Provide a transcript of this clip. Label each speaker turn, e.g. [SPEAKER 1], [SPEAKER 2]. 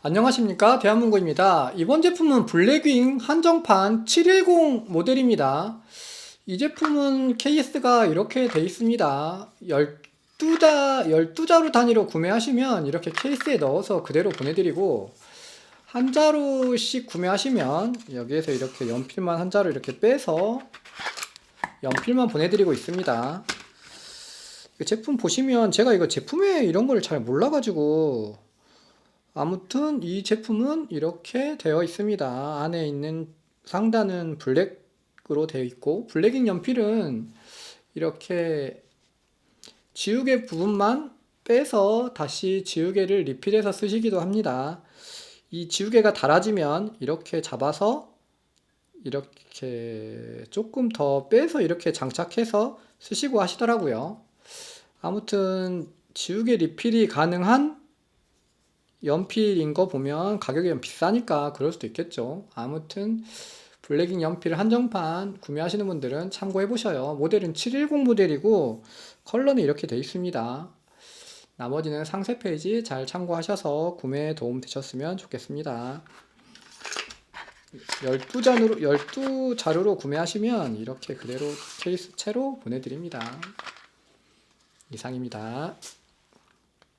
[SPEAKER 1] 안녕하십니까? 대한문구입니다. 이번 제품은 블랙윙 한정판 710 모델입니다. 이 제품은 케이스가 이렇게 돼 있습니다. 12자, 12자루 단위로 구매하시면 이렇게 케이스에 넣어서 그대로 보내드리고 한 자루씩 구매하시면 여기에서 이렇게 연필만 한 자루 이렇게 빼서 연필만 보내드리고 있습니다. 이 제품 보시면 제가 이거 제품에 이런 걸 잘 몰라가지고 아무튼 이 제품은 이렇게 되어 있습니다. 안에 있는 상단은 블랙으로 되어 있고 블랙인 연필은 이렇게 지우개 부분만 빼서 다시 지우개를 리필해서 쓰시기도 합니다. 이 지우개가 닳아지면 이렇게 잡아서 이렇게 조금 더 빼서 이렇게 장착해서 쓰시고 하시더라고요. 아무튼 지우개 리필이 가능한 연필인 거 보면 가격이 좀 비싸니까 그럴 수도 있겠죠. 아무튼 블랙인 연필 한정판 구매하시는 분들은 참고해 보셔요. 모델은 710 모델이고 컬러는 이렇게 돼 있습니다. 나머지는 상세 페이지 잘 참고하셔서 구매에 도움 되셨으면 좋겠습니다. 12잔으로 12자루로 구매하시면 이렇게 그대로 케이스 채로 보내 드립니다. 이상입니다.